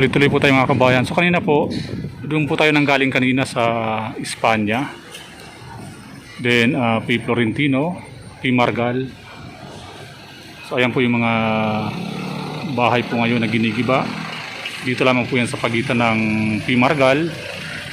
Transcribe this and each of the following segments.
Tuloy-tuloy po tayo mga kabayan. So kanina po, doon po tayo nanggaling kanina sa Espanya. Then, uh, P. Florentino, P. Margal. So ayan po yung mga bahay po ngayon na ginigiba. Dito lamang po yan sa pagitan ng P. Margal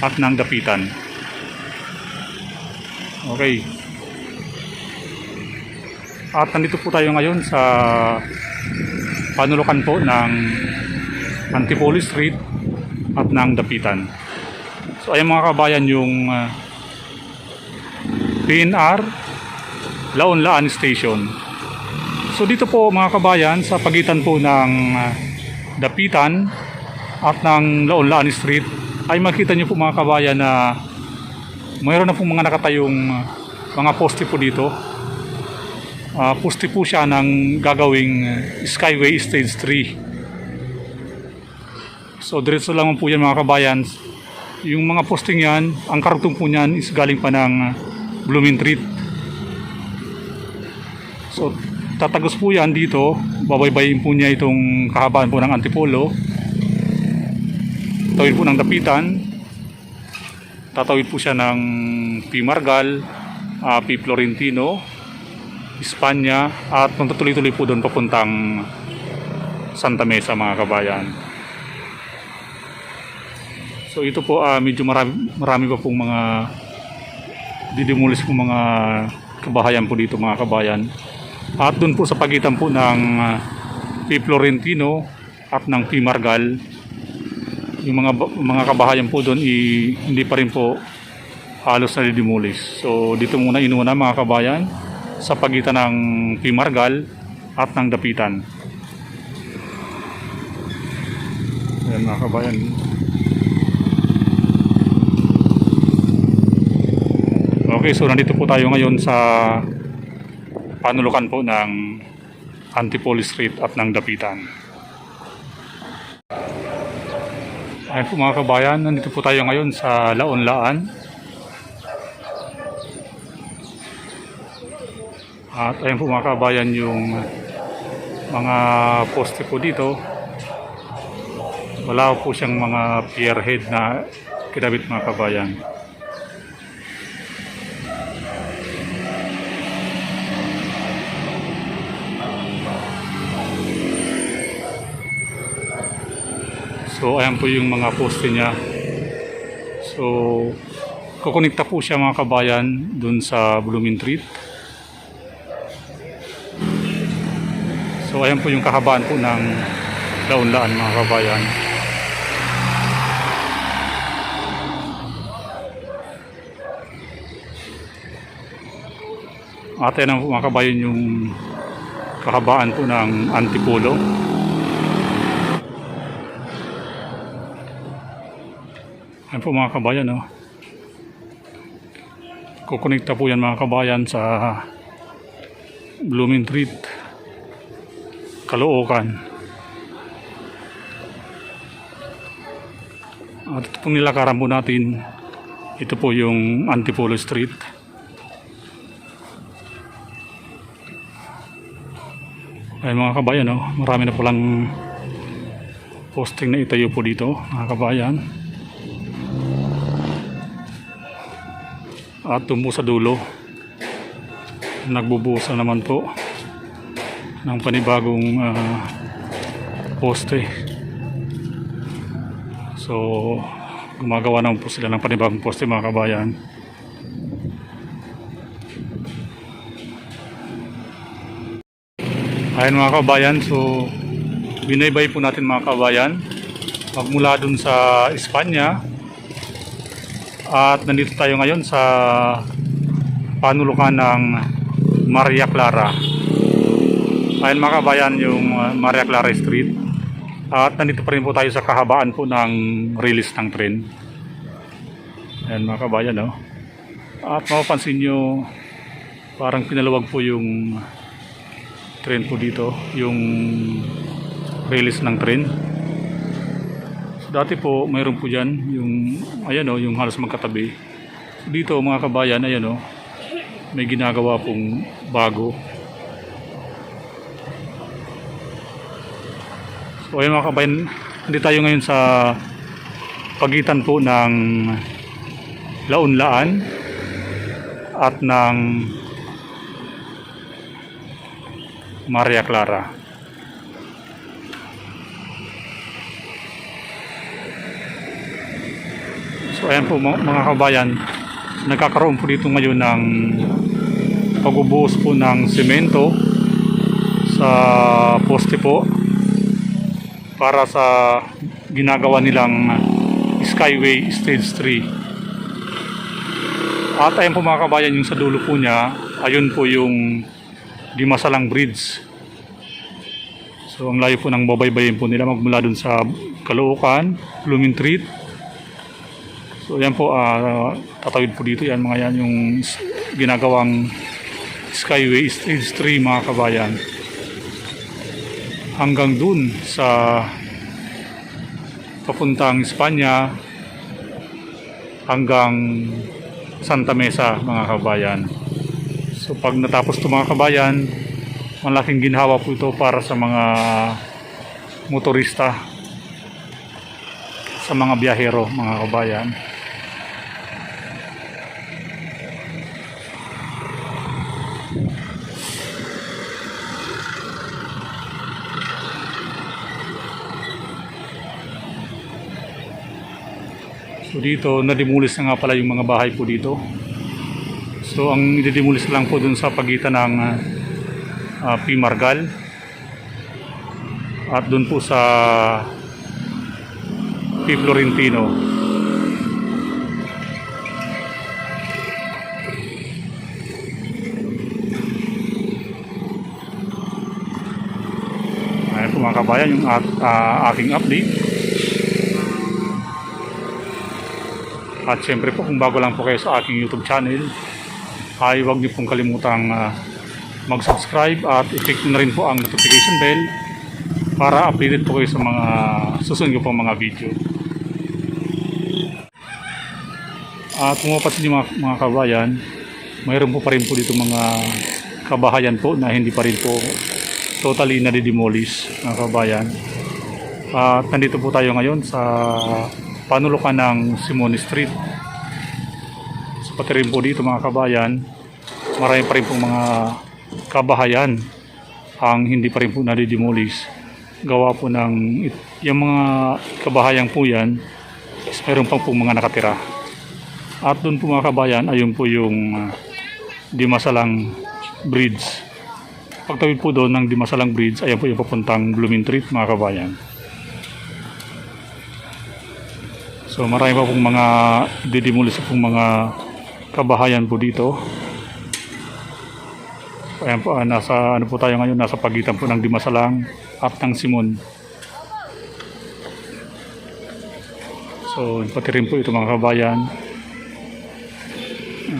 at ng Dapitan. Okay. At nandito po tayo ngayon sa panulukan po ng Antipolo Street at ng Dapitan. So ayan mga kabayan yung uh, PNR Laon-Laan Station. So dito po mga kabayan sa pagitan po ng uh, Dapitan at ng Laon-Laan Street ay makita niyo po mga kabayan na mayroon na pong mga nakatayong uh, mga poste po dito. Uh, poste po siya ng gagawing Skyway Stage 3. So diretso lang po yan mga kabayan. Yung mga posting yan, ang karugtong po niyan is galing pa ng uh, Blooming Treat. So tatagos po yan dito, babaybayin po niya itong kahabaan po ng Antipolo. Tawid po ng Dapitan. Tatawid po siya ng P. Margal, uh, P. Florentino, Espanya at magtutuloy-tuloy po doon papuntang Santa Mesa mga kabayan. So ito po ah, medyo marami, marami pa pong mga didimulis po mga kabahayan po dito mga kabayan. At doon po sa pagitan po ng ah, P. Florentino at ng P. Margal yung mga mga kabahayan po doon i, hindi pa rin po halos na didimulis. So dito muna inuna mga kabayan sa pagitan ng P. Margal at ng Dapitan. Ayan mga kabayan. Okay, so nandito po tayo ngayon sa panulukan po ng Antipolo Street at ng Dapitan. Ayan po mga kabayan, nandito po tayo ngayon sa Laon-Laan. At ayan po mga kabayan yung mga poste po dito. Wala po siyang mga pierhead na kinabit mga kabayan. So ayan po yung mga poste niya. So kukonekta po siya mga kabayan dun sa Blooming Treat. So ayan po yung kahabaan po ng laon-laan mga kabayan. At ayan po mga kabayan yung kahabaan po ng Antipolo. Ayan po mga kabayan, no? Kukonekta po yan mga kabayan sa Blooming Treat, Caloocan. At ito pong nilakaran po natin, ito po yung Antipolo Street. Ayan mga kabayan, no? marami na po lang posting na itayo po dito, mga kabayan. At po sa dulo, nagbubuhos na naman po ng panibagong ah, poste. So, gumagawa naman po sila ng panibagong poste mga kabayan. Ayan mga kabayan, so binaybay po natin mga kabayan magmula dun sa Espanya at nandito tayo ngayon sa panulukan ng Maria Clara. Ayan mga kabayan yung uh, Maria Clara Street. At nandito pa rin po tayo sa kahabaan po ng release ng tren. Ayan mga kabayan no. At mapapansin nyo parang pinaluwag po yung tren po dito. Yung release ng tren. Dati po, mayroon po dyan, yung, ayan o, yung halos magkatabi. Dito, mga kabayan, ayan o, may ginagawa pong bago. So, ayan mga kabayan, Hindi tayo ngayon sa pagitan po ng Launlaan at ng Maria Clara. So ayan po mga, kabayan, nagkakaroon po dito ngayon ng pagbubuhos po ng semento sa poste po para sa ginagawa nilang Skyway Stage 3. At ayan po mga kabayan, yung sa dulo po niya, ayun po yung Dimasalang Bridge. So ang layo po ng babaybayin po nila magmula dun sa Caloocan, Blooming Treat. So yan po, ah, tatawid po dito yan mga yan yung ginagawang Skyway Stage 3 mga kabayan. Hanggang dun sa papuntang Espanya hanggang Santa Mesa mga kabayan. So pag natapos ito mga kabayan, malaking ginhawa po ito para sa mga motorista sa mga biyahero mga kabayan. Dito, nadimulis na nga pala yung mga bahay po dito. So ang ididimulis lang po dun sa pagitan ng uh, P. Margal at dun po sa P. Florentino. Ayan po mga kabayan yung at, ah, aking update. At syempre po kung bago lang po kayo sa aking YouTube channel, ay huwag niyo pong kalimutang ah, mag-subscribe at i-click na rin po ang notification bell para updated po kayo sa mga susunod ko mga video. At kung mapapansin niyo mga, mga kabayan, mayroon po pa rin po dito mga kabahayan po na hindi pa rin po totally nadidemolish mga kabayan. At nandito po tayo ngayon sa panulukan ng Simone Street. So pati rin po dito mga kabayan, marami pa rin pong mga kabahayan ang hindi pa rin po nadidemolish. Gawa po ng, yung mga kabahayan po yan, is meron pang po mga nakatira. At doon po mga kabayan, ayun po yung ah, Dimasalang Bridge. Pagtawid po doon ng Dimasalang Bridge, ayan po yung papuntang Blooming Treat mga kabayan. So marami pa pong mga didimulis pong mga kabahayan po dito. Ayan po, ah, nasa ano po tayo ngayon, nasa pagitan po ng Dimasalang at ng Simon. So pati rin po ito mga kabayan.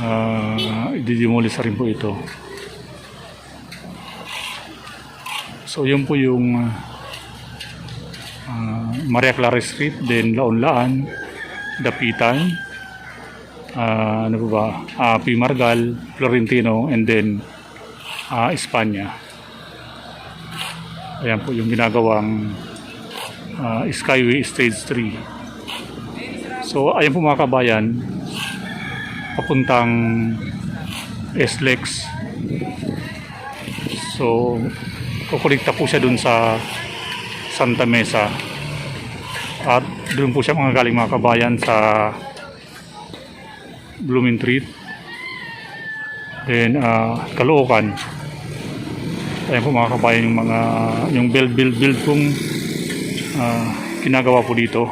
Uh, ididimulis na rin po ito. So yun po yung ah, Maria Clara Street, then Laon-Laan, Dapitan, ah, ano ba, Ah, P. Margal, Florentino, and then ah, Espanya. Ayan po yung ginagawang ah, Skyway Stage 3. So, ayan po mga kabayan, papuntang SLEX. So, kukulikta po siya dun sa Santa Mesa. At doon po siya mga galing mga kabayan sa Blooming Treat. Then, uh, Caloocan. Ayan po mga kabayan yung mga yung build build build pong ah, ginagawa po dito.